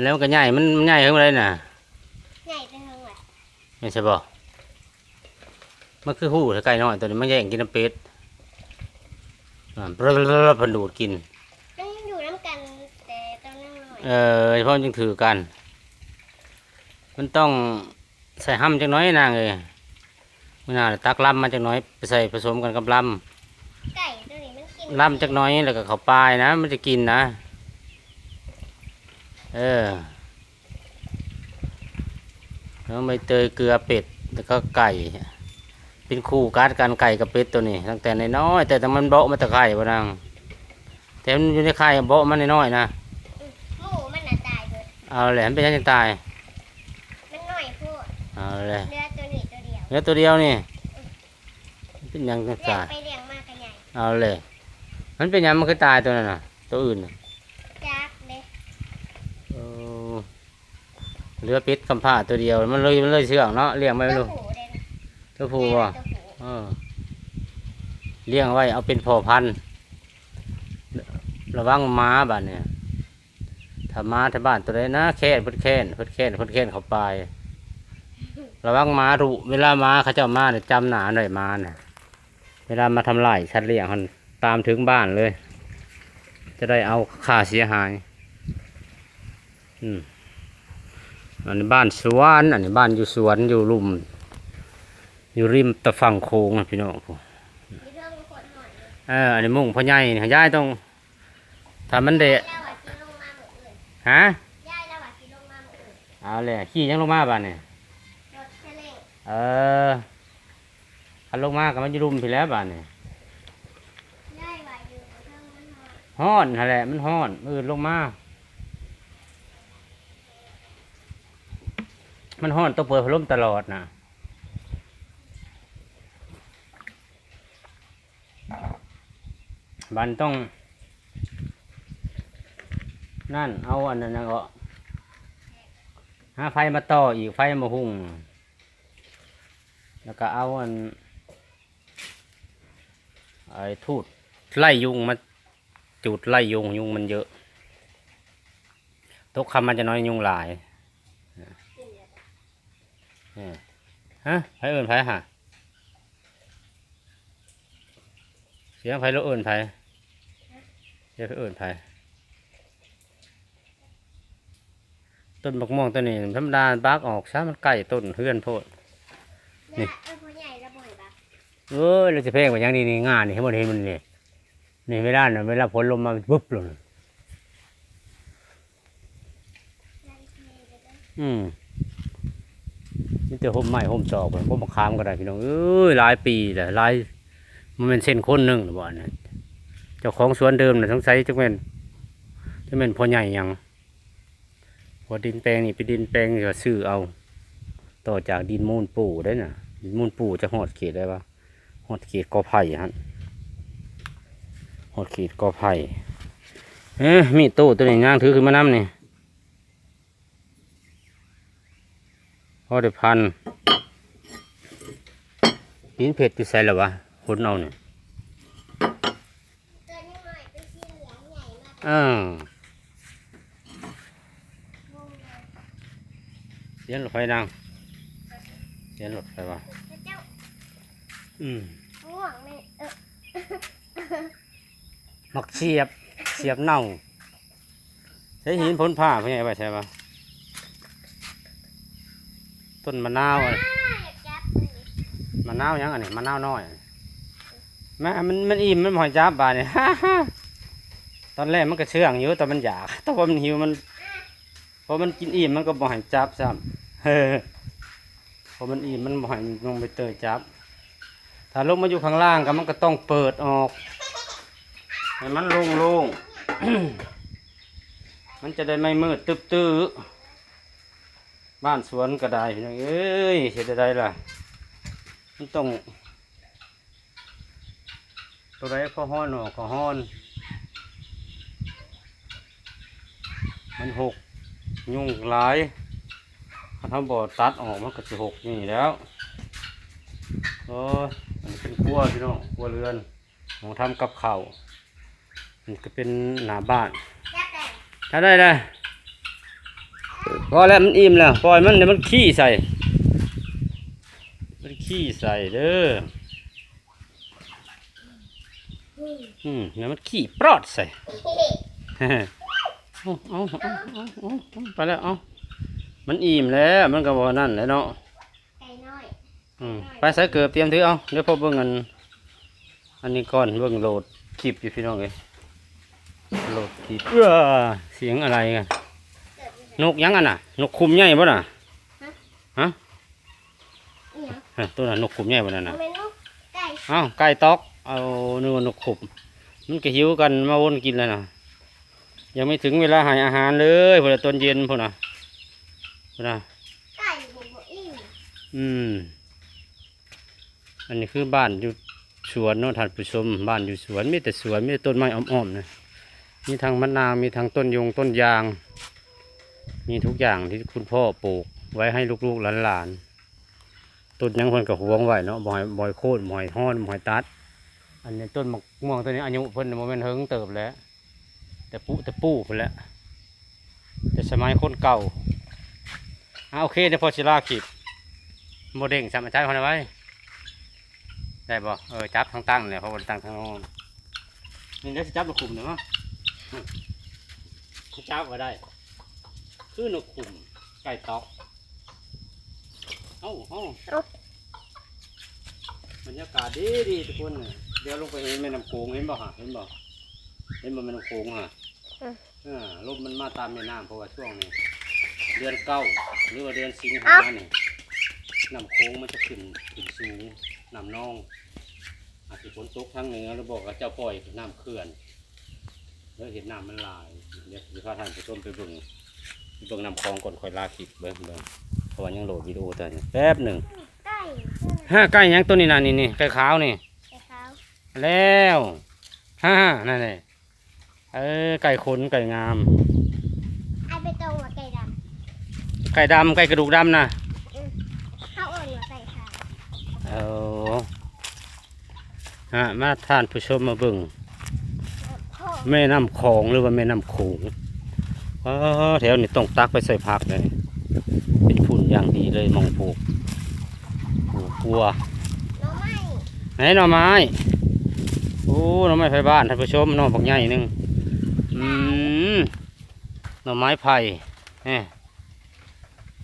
แล้วมันก็ใหญ่มันมันใหญ่ขึ้นมาเลยน่ะใหญ่ไปทั้งหมดไม่ใช่บ่มันคือหู้ถ้าไก่น้อยตัวนี้มันแย่งกินน้ำเป็ดอ่าเพิ่นดูดกินต้องอยู่น้ำกันแต่ต้องนั่งหน่อยเออเพราะมันจึงถือกัน มันต้องใส่ห้ำจังน้อยนางเลยมันน่าจะตักลำมาจังน้อยไปใส่ผสมกันกับลไก่ตัวนี้มันกินำลำจักน้อยแล้วก็เขาปลายนะ มันจะกินนะ เออแล้วใบเตยเกลือเป็ดแล้วก็ไก่ เป็นคู่กัดกันไก่กับเป็ดตัวนี้ ตั้งแต่ในน้อยๆแต่แต่มันเบาะมาแตะไข่บ่นางแต่มันอยู่ในไข่เบาะมันน้อยๆนะหมูมันน่ะตายเบิดเอาแหละมันเป็นยังไงตาย มันหน่อยโพูดเอาเลยเนื้อตัวนี้ตัวเดียวเนื้อตัวเดียวนี่มันเป็นหยังจะเลี้ยงตายไปเลี้ยงมากกันใหญ่เอาเลยมันเป็นหยังมันคือตายตัวนั้นน่ะ ตัวอื่นน่ะ จักเลย เออ เหลือป็ดกำพร้าตัวเดียว มันเลยมันเลยเชื่องเนาะเลี้ยงไว้ตัวลูกผูเลยนะตัวผู้บ่ตัวผูเออเลี้ยงไว้เอาเป็นพ่อพันธุ์ระวังม้าบ้านเนี่ยถ้าม้าที่บ้านตัวใดนะแค่นเพิ่นแค่นเพิ่นแค่นเพิ่นแค่นเขาไประวังม้ารุเวลาม้าเขาเจ้าม้าเนี่ยจำหนาหน่อยม้าน่ะเวลามาทำลายชัดเลี้ยงมันตามถึงบ้านเลย จะได้เอาค่าเสียหาย อืม อันนี้บ้านสวนอันนี้บ้านอยู่สวนอยู่ลุ่ม อยู่ริมตะฝั่งโค้งนะพี่น้องผมมีเรื่องขวดหน่อยเลยเอออันนี้มุ่งพ่อใหญ่นี่ย้ายต้องถ้ามันเดะย่าว่าสิลงมาหมดอื่นฮะย่าแล้วว่าสิลงมาหมดอื่นเอาเลยขี่ยังลงมาบ้านเนี่ยรถเทเลงเออคันลงมากับมันอยู่รุมพี่แล้วบ้านเนี่ยย่ายว่าอยู่เรื่องมันหน่อยฮ้อนนั่นแหละมันฮ้อนมืดลงมา มันฮ้อนต้องเปิดพัดลมตลอดนะบันต้อง นั่น เอาอันนั้นก็หาไฟมาต่ออีกไฟมาหุงแล้วก็เอาอันไอ้ทูดไล่ยุงมาจุดไล่ยุงยุงมันเยอะทุกคำมันจะน้อยยุงหลาย ฮะไผเอินไผฮะเสียงไผแล้วเอินไผเสียงไผเอินไผต้นบักม่วงตัวนี้ธรรมดาบากออกซะมันใกล้ต้นเฮือนโพดนี่นี่เออพ่อใหญ่ระบ่อยปะเอ้ยเราจะเพลงแบบยังนี่นี่งานนี่ให้หมดเห็นมันนี่นี่เวลาน่ะเวลาฝนลมมาปุ๊บลงนั่นทีเดี๋ยวนะอืม นี่แต่ห่มไม้ห่มจอกห่มมะขามก็ได้พี่น้องเอ้ยหลายปีแต่หลายมันเป็นเส้นคนหนึ่งหรือเปล่าเนี่ยเจ้าของสวนเดิมน่ะสงสัยจะเป็นจะเป็นพ่อใหญ่ยังพอดินแปลงนี่ไปดินแปลงนี่ก็ซื้อเอา ต่อจากดินมูลปู่ได้น่ะ ดินมูลปู่จะหอดเขตได้ปะหอดเขตกอไผ่ฮะหอดเขตกอไผ่เอ๊ะมีโต้ตัวนี้ย่างถือขึ้นมานำนี่ พอได้พันปีนเผ็ดอยู่ใส่แล้ววะหุ่นเอาเนี่ยตัวนี้หน่อยเป็นสีเหลืองใหญ่มากอ้าวงงเลยเสียนรถไฟดังเสียนรถไฟวะพระเจ้าอืมง่วงเลยเออมักเสียบ เสียบเน่า ใช้หินพ้นผ้าเพื่อไงไปใช่ปะ ต้นมะนาวอะมะนาวยังอันนี้มะนาวน้อยแม่มันมันอิ่มมันหอยจับบาเนี่ยตอนแรกมันก็เชื่องอยู่แต่มันอยากแต่พอมันหิวมันพอมันกินอิ่มมันก็บ่หอยจับซ้ำเฮ้พอมันอิ่มมันบ่หอยลงไปเตยจับ ถ้าลงมาอยู่ข้างล่างก็มันก็ต้องเปิดออกให้มันโล่งๆมันจะได้ไม่มืดตึ๊บตื้อ บ้านสวนก็ได้พี่น้องเอ้ยเสียได้ล่ะ มันต้อง ตัวไรก็ห้อนออกก็ห้อน มันหก ยุ่งหลายถ้าทำบ่อตัดออกมันก็จะหกนี่แล้วโอ้ยมันเป็นครัวพี่น้องครัวเรือนของทำกับข้าวมันก็เป็นหน้าบ้านจับแต่ถ้าได้เลย พอแล้วมันอิ่มแล้วปล่อยมันเดี๋ยวมันขี้ใส่ มันขี้ใส่เด้ออืมเดี๋ยวมันขี้ปลอดใส่เอาเอาเอาเอาเอาเอาไปแล้วเอามันอิ่มแล้วมันก็บ่นั่นแล้วเนาะไก่น้อยอืมไปใส่เกือบเตรียมถือเอาเดี๋ยวพอเบิ่งอันอันนี้ก่อนเบิ่งโหลดคลิปอยู่พี่น้องเอ้ยโหลดคลิปเออเสียงอะไรกัน นกยังอันน่ะ นกคุมใหญ่บ่น่ะอีหยังฮะตัวน่ะนกคุมใหญ่บ่นั่นเอาน่ะเป็นลูกไก่เอ้าไก่ตอกเอาเนื้อนกขุมมันก็หิวกันมาวนกินแล้วน่ะยังไม่ถึงเวลาใหายอาหารเลยพอละตอนเย็นพุ่นน่ะพุ่นน่ะไก่บุบอิ่มอืม อันนี้คือบ้านอยู่สวนเนาะท่านผู้ชมบ้านอยู่สวนมีแต่สวนมีแต่ต้นไม้อ้อมๆนะมีทั้งมะนาวมีทั้งต้นยงต้นยาง มีทุกอย่างที่คุณพ่อปลูกไว้ให้ลูกๆหลานๆต้นยังเพิ่นก็หวงไว้เนาะบ่อยบ่อยโค่นบ่อยฮ้อนบ่อยตัด อันนี้ต้นมะม่วงตัวนี้อายุเพิ่นบ่แม่นเฮิงเติบแล้ว แต่ปุแต่ปูพุ่นแล้วแต่สมัยคนเก่าอ่าโอเคเดี๋ยวพอสิลาคลิปโมเด้งสามารถใช้คนไว้ได้บ่เออจับทางตั้งเลยเพราะว่าตั้งทางโน้นนี่ได้จับนกขุมเนาะจับก็ได้ คือนกขุมไก่ตอกเอ้าเอ้าบรรยากาศดีดีทุกคนน่ะเดี๋ยวลงไปเห็นแม่น้ำโขงเห็นบ่ฮะเห็นบ่เห็นบ่แม่น้ำโขงฮะอ่าลมมันมาตามแม่น้ำเพราะว่าช่วงนี้เดือนเก้าหรือว่าเดือนสิงหาเนี่ยน้ำโค้งมันจะขึ้นขึ้นสูงน้ำนอง อาจจะฝนตกทางเหนือเราบอกว่าเจ้าปล่อยน้ำเขื่อน แล้วเห็นน้ำมันหลายเดี๋ยวจะพาท่านผู้ชมไปเบิ่งไป เบิ่งน้ำคลองก่อนค่อยลาคลิปเบิ่งเบิ่งเพราะว่ายังโหลดวิดีโอตัวนี้แป๊บหนึ่งไก่ห้าไก่ยังตัวนี้น่ะนี่นี่ไก่ขาวนี่ไก่ขาวแล้วฮ่านั่นเลยเออไก่ขนไก่งามไอไปตรงหัวไก่ดไก่ดำไก่กระดูกดำนะำข้าวอ่อนหัวไก่ขาวเอาฮะมาท่านผู้ชมมาเบิ่งพ่อแม่น้ำคลองหรือว่าแม่น้ำโขงอ๋อ แถวนี้ต้องตักไปใส่ผักเลยเป็นฝุ่นอย่างดีเลยมองปลูกปลูกบัวน้องไม่ไหนหน่อไม้โอ้หน่อไม้ไผ่บ้านท่านผู้ชมหน่อบักใหญ่หนึงอืมหน่อไม้ไผ่เนี่ย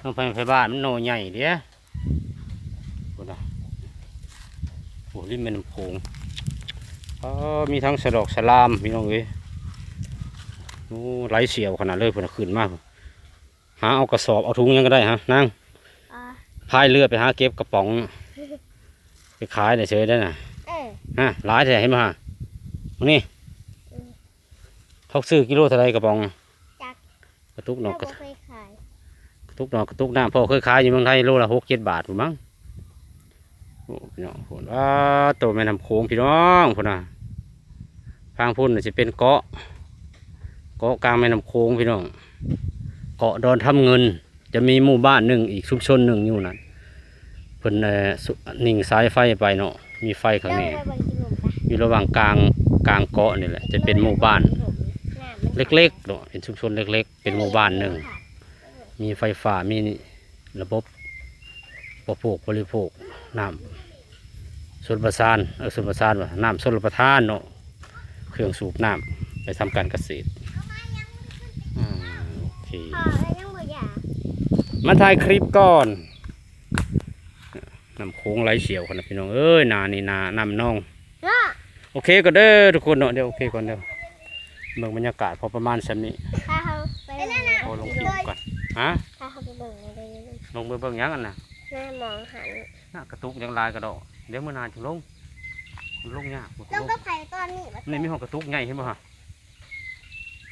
หน่อไผ่ไผ่บ้านมันหน่อใหญ่เดียโอ้นะโอ้ริมแม่น้ำโขงอ๋อมีทั้งสะดอกสะลามพี่น้องเอ้ย โอ้ไหลเสียวขนาดเลยพุ่นน่ะขึ้นมากหาเอากระสอบเอาถุงยังก็ได้ฮะนั่งอ่าพายเรือไปหาเก็บกระป๋อง ไปขายได้เฉยได้น่ะเออฮะหลายแต่เห็นมามานี่เขาซื้อกิโลเท่าไรกระป๋องจักกระตุกหนเราอกกระบ่เคยขายกระตุกหนอกกระตุกหน้าพ่อเคยขายอยู่เมืองไทยโลละหกเจ็ดบาทถูกมั้งโอ้พี่น้องพูนว่าตัวแม่น้ำโขงพี่น้องพูนน่ะทางพุ่นน่ะจะเป็นเกาะ เกาะกลางแม่น้ำโขงพี่น้อง เกาะดอนทำเงิน จะมีหมู่บ้านหนึ่งอีกชุมชนหนึ่งอยู่นั่นเพิ่นนิ่งสายไฟไปเนาะมีไฟข้างในอยู่ระหว่างกลางกลางเกาะนี่แหละ จะเป็นหมู่บ้าน เล็กๆเนาะเป็นชุมชนเล็ก ๆ เป็นหมู่บ้านหนึ่งมีไฟฟ้ามีระบบประโภคบริโภคน้ำส่วนประสานเออส่วนประสานว่าน้ำส่วนประทานเนาะเครื่องสูบน้ำไปทำการเกษตร เคพอแล้วยังบ่อยากมาถ่ายคลิปก่อนน้ำโค้งไหลเฉียวคนนะพี่น้อง เอ้ยนานี่นาน้ำนอง เนาะโอเคก็เด้อทุกคนเนาะเดี๋ยวโอเคก่อนเดี๋ยวเบิ่งบรรยากาศพอประมาณสันนี้ถ้าเขาไปเบิ่งโอ้ลงคลิปก่อนฮะถ้าเขาไปเบิ่งในเรื่องลงไปเบิ่งหยังกันนะแม่มองหันน่ากระตุกยังลายกระดอกเดี๋ยวมื่อนานจะลงมันลงยากบ่ต้องลงก็ไผ่ตอนนี้บัดนี่มีห้องกระตุกใหญ่เห็นบ่ฮะ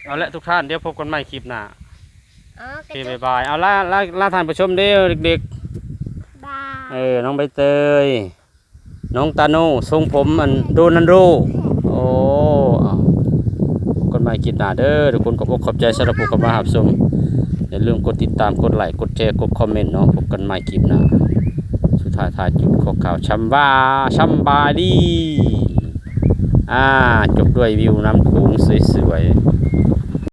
เอาละทุกท่านเดี๋ยวพบกันใหม่คลิปหน้า อ๋อโอกระเคจบากยบายเอาละละละท่านผู้ชมเด้อเด็กบาๆ เออน้องใบเตย น้องตาโน่ทรงผมอันโดนันโดโอ้เอาพบกันใหม่คลิปหน้าเด้อทุกคนขอบอกขอบใจสำหรับผู้เข้ามารับชมอย่าลืมกดติดตามกดไลค์กดแชร์กดคอมเมนต์เนาะพบกันใหม่คลิปหน้าสุดท้ายท้ายจุดขอข่าวชัมบาชัมบาดีอ่าจบด้วยวิวน้ำโขงสวยๆ